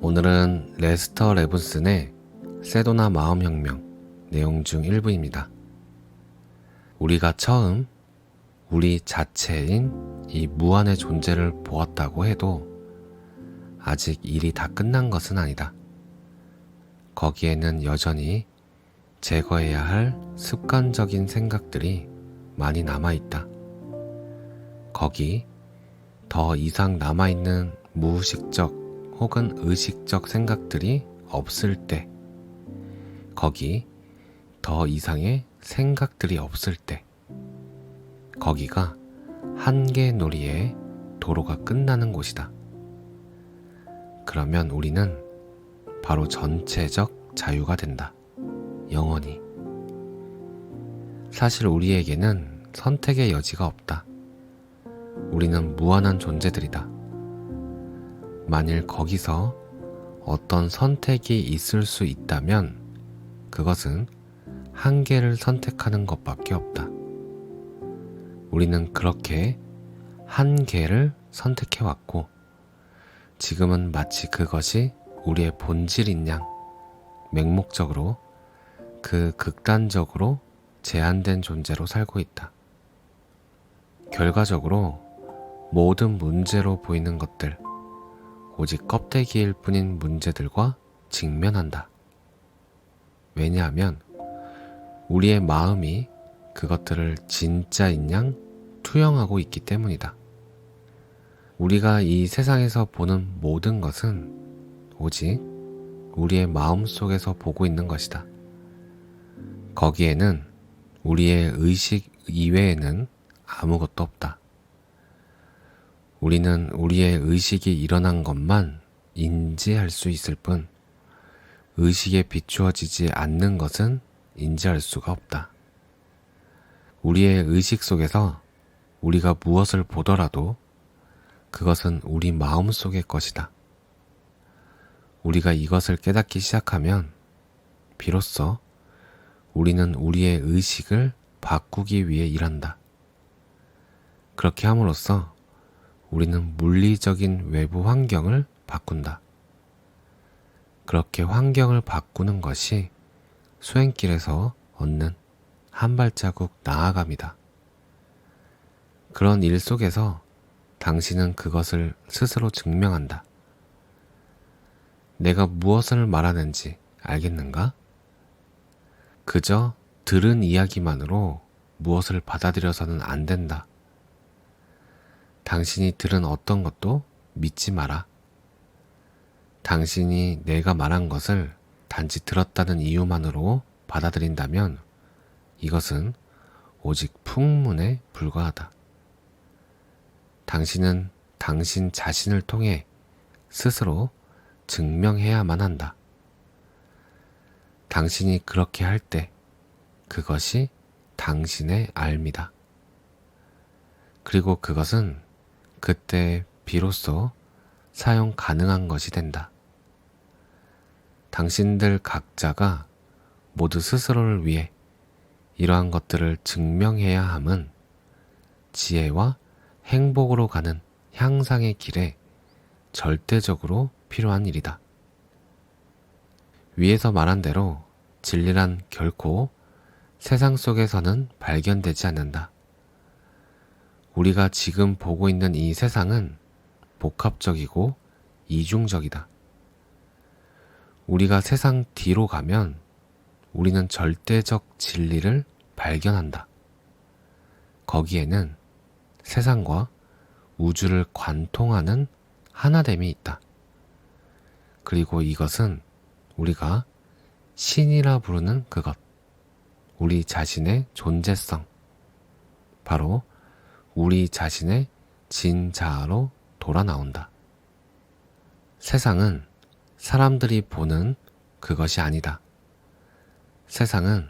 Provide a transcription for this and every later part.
오늘은 레스터 레븐슨의 세도나 마음혁명 내용 중 일부입니다. 우리가 처음 우리 자체인 이 무한의 존재를 보았다고 해도 아직 일이 다 끝난 것은 아니다. 거기에는 여전히 제거해야 할 습관적인 생각들이 많이 남아있다. 거기 더 이상 남아있는 무의식적 혹은 의식적 생각들이 없을 때, 거기 더 이상의 생각들이 없을 때, 거기가 한계 놀이의 도로가 끝나는 곳이다. 그러면 우리는 바로 전체적 자유가 된다. 영원히. 사실 우리에게는 선택의 여지가 없다. 우리는 무한한 존재들이다. 만일 거기서 어떤 선택이 있을 수 있다면 그것은 한계를 선택하는 것밖에 없다. 우리는 그렇게 한계를 선택해 왔고 지금은 마치 그것이 우리의 본질인 양 맹목적으로 그 극단적으로 제한된 존재로 살고 있다. 결과적으로 모든 문제로 보이는 것들, 오직 껍데기일 뿐인 문제들과 직면한다. 왜냐하면 우리의 마음이 그것들을 진짜인 양 투영하고 있기 때문이다. 우리가 이 세상에서 보는 모든 것은 오직 우리의 마음 속에서 보고 있는 것이다. 거기에는 우리의 의식 이외에는 아무것도 없다. 우리는 우리의 의식이 일어난 것만 인지할 수 있을 뿐, 의식에 비추어지지 않는 것은 인지할 수가 없다. 우리의 의식 속에서 우리가 무엇을 보더라도 그것은 우리 마음 속의 것이다. 우리가 이것을 깨닫기 시작하면 비로소 우리는 우리의 의식을 바꾸기 위해 일한다. 그렇게 함으로써 우리는 물리적인 외부 환경을 바꾼다. 그렇게 환경을 바꾸는 것이 수행길에서 얻는 한 발자국 나아감이다. 그런 일 속에서 당신은 그것을 스스로 증명한다. 내가 무엇을 말하는지 알겠는가? 그저 들은 이야기만으로 무엇을 받아들여서는 안 된다. 당신이 들은 어떤 것도 믿지 마라. 당신이 내가 말한 것을 단지 들었다는 이유만으로 받아들인다면 이것은 오직 풍문에 불과하다. 당신은 당신 자신을 통해 스스로 증명해야만 한다. 당신이 그렇게 할 때 그것이 당신의 알미다. 그리고 그것은 그때 비로소 사용 가능한 것이 된다. 당신들 각자가 모두 스스로를 위해 이러한 것들을 증명해야 함은 지혜와 행복으로 가는 향상의 길에 절대적으로 필요한 일이다. 위에서 말한 대로 진리란 결코 세상 속에서는 발견되지 않는다. 우리가 지금 보고 있는 이 세상은 복합적이고 이중적이다. 우리가 세상 뒤로 가면 우리는 절대적 진리를 발견한다. 거기에는 세상과 우주를 관통하는 하나됨이 있다. 그리고 이것은 우리가 신이라 부르는 그것, 우리 자신의 존재성, 바로 우리 자신의 진자아로 돌아 나온다. 세상은 사람들이 보는 그것이 아니다. 세상은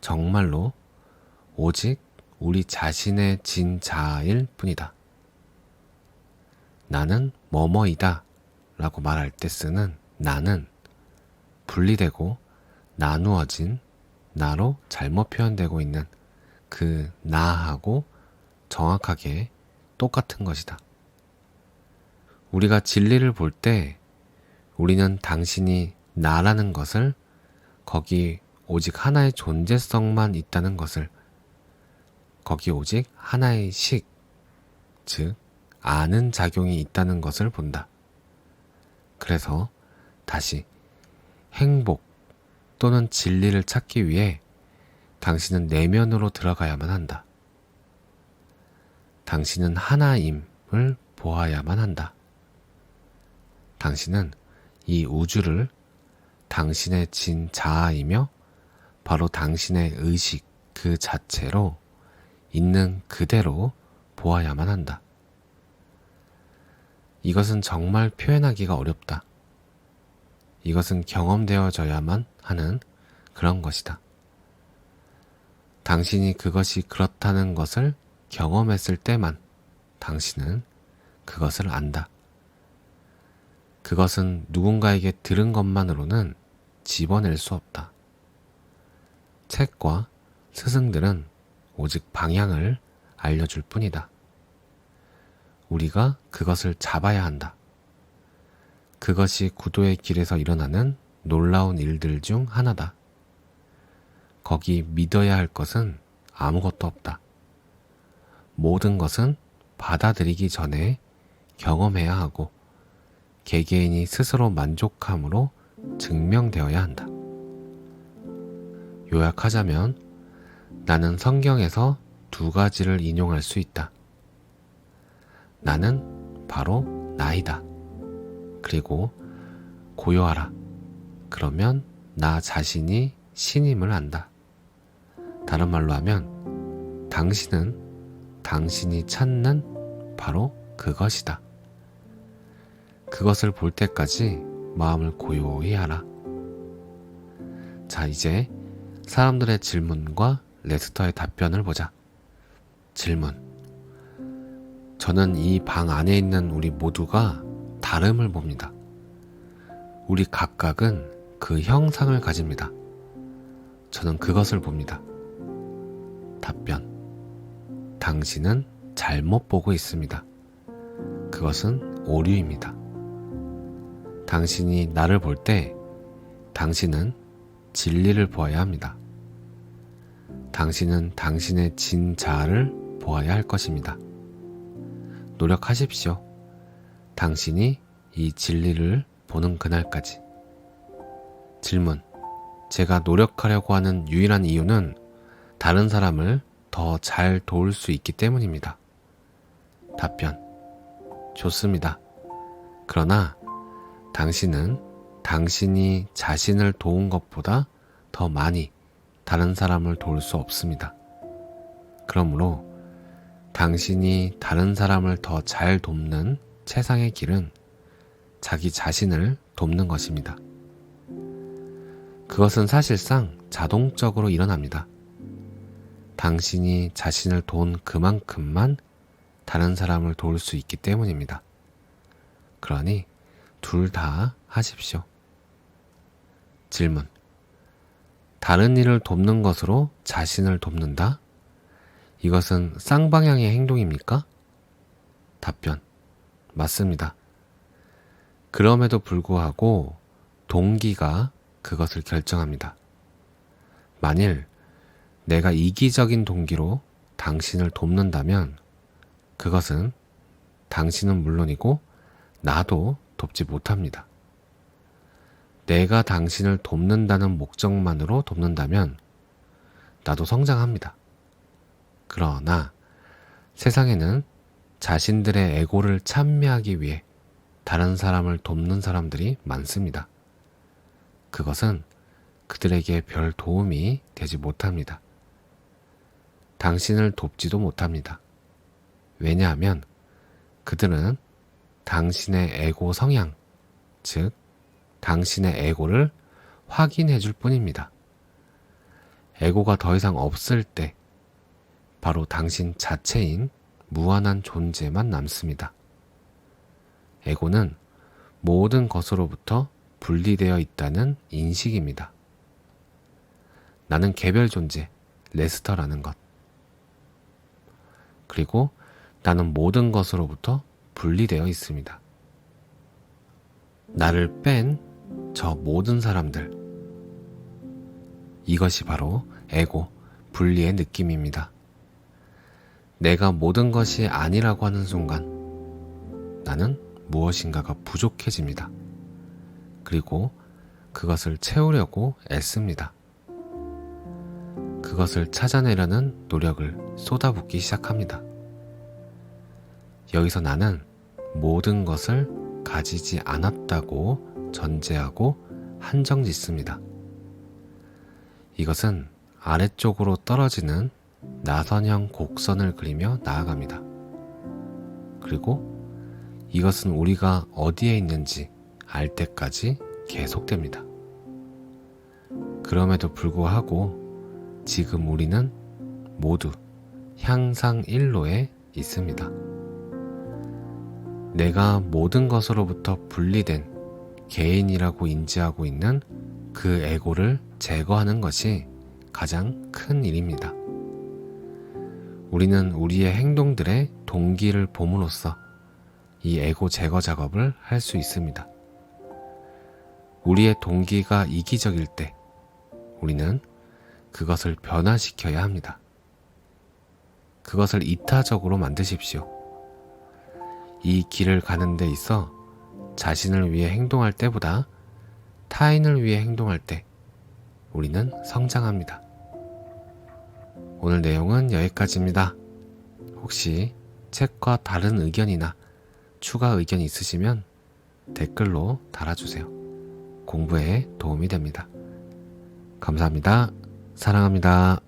정말로 오직 우리 자신의 진자아일 뿐이다. 나는 뭐뭐이다 라고 말할 때 쓰는 나는 분리되고 나누어진 나로 잘못 표현되고 있는 그 나하고 정확하게 똑같은 것이다. 우리가 진리를 볼 때 우리는 당신이 나라는 것을 거기 오직 하나의 존재성만 있다는 것을 거기 오직 하나의 식, 즉, 아는 작용이 있다는 것을 본다. 그래서 다시 행복 또는 진리를 찾기 위해 당신은 내면으로 들어가야만 한다. 당신은 하나임을 보아야만 한다. 당신은 이 우주를 당신의 진 자아이며 바로 당신의 의식 그 자체로 있는 그대로 보아야만 한다. 이것은 정말 표현하기가 어렵다. 이것은 경험되어져야만 하는 그런 것이다. 당신이 그것이 그렇다는 것을 경험했을 때만 당신은 그것을 안다. 그것은 누군가에게 들은 것만으로는 집어낼 수 없다. 책과 스승들은 오직 방향을 알려줄 뿐이다. 우리가 그것을 잡아야 한다. 그것이 구도의 길에서 일어나는 놀라운 일들 중 하나다. 거기 믿어야 할 것은 아무것도 없다. 모든 것은 받아들이기 전에 경험해야 하고 개개인이 스스로 만족함으로 증명되어야 한다. 요약하자면 나는 성경에서 두 가지를 인용할 수 있다. 나는 바로 나이다. 그리고 고요하라. 그러면 나 자신이 신임을 안다. 다른 말로 하면 당신은 당신이 찾는 바로 그것이다. 그것을 볼 때까지 마음을 고요히 하라. 자, 이제 사람들의 질문과 레스터의 답변을 보자. 질문. 저는 이 방 안에 있는 우리 모두가 다름을 봅니다. 우리 각각은 그 형상을 가집니다. 저는 그것을 봅니다. 답변. 당신은 잘못 보고 있습니다. 그것은 오류입니다. 당신이 나를 볼 때 당신은 진리를 보아야 합니다. 당신은 당신의 진자를 보아야 할 것입니다. 노력하십시오. 당신이 이 진리를 보는 그날까지. 질문. 제가 노력하려고 하는 유일한 이유는 다른 사람을 더 잘 도울 수 있기 때문입니다. 답변. 좋습니다. 그러나 당신은 당신이 자신을 도운 것보다 더 많이 다른 사람을 도울 수 없습니다. 그러므로 당신이 다른 사람을 더 잘 돕는 최상의 길은 자기 자신을 돕는 것입니다. 그것은 사실상 자동적으로 일어납니다. 당신이 자신을 도운 그만큼만 다른 사람을 도울 수 있기 때문입니다. 그러니 둘 다 하십시오. 질문. 다른 일을 돕는 것으로 자신을 돕는다? 이것은 쌍방향의 행동입니까? 답변. 맞습니다. 그럼에도 불구하고 동기가 그것을 결정합니다. 만일 내가 이기적인 동기로 당신을 돕는다면 그것은 당신은 물론이고 나도 돕지 못합니다. 내가 당신을 돕는다는 목적만으로 돕는다면 나도 성장합니다. 그러나 세상에는 자신들의 에고를 찬미하기 위해 다른 사람을 돕는 사람들이 많습니다. 그것은 그들에게 별 도움이 되지 못합니다. 당신을 돕지도 못합니다. 왜냐하면 그들은 당신의 에고 성향, 즉, 당신의 에고를 확인해 줄 뿐입니다. 에고가 더 이상 없을 때, 바로 당신 자체인 무한한 존재만 남습니다. 에고는 모든 것으로부터 분리되어 있다는 인식입니다. 나는 개별 존재, 레스터라는 것. 그리고 나는 모든 것으로부터 분리되어 있습니다. 나를 뺀 저 모든 사람들. 이것이 바로 에고, 분리의 느낌입니다. 내가 모든 것이 아니라고 하는 순간 나는 무엇인가가 부족해집니다. 그리고 그것을 채우려고 애씁니다. 그것을 찾아내려는 노력을 쏟아붓기 시작합니다. 여기서 나는 모든 것을 가지지 않았다고 전제하고 한정 짓습니다. 이것은 아래쪽으로 떨어지는 나선형 곡선을 그리며 나아갑니다. 그리고 이것은 우리가 어디에 있는지 알 때까지 계속됩니다. 그럼에도 불구하고 지금 우리는 모두 향상 1로에 있습니다. 내가 모든 것으로부터 분리된 개인이라고 인지하고 있는 그 에고를 제거하는 것이 가장 큰 일입니다. 우리는 우리의 행동들의 동기를 봄으로써 이 에고 제거 작업을 할 수 있습니다. 우리의 동기가 이기적일 때 우리는 그것을 변화시켜야 합니다. 그것을 이타적으로 만드십시오. 이 길을 가는 데 있어 자신을 위해 행동할 때보다 타인을 위해 행동할 때 우리는 성장합니다. 오늘 내용은 여기까지입니다. 혹시 책과 다른 의견이나 추가 의견 있으시면 댓글로 달아주세요. 공부에 도움이 됩니다. 감사합니다. 사랑합니다.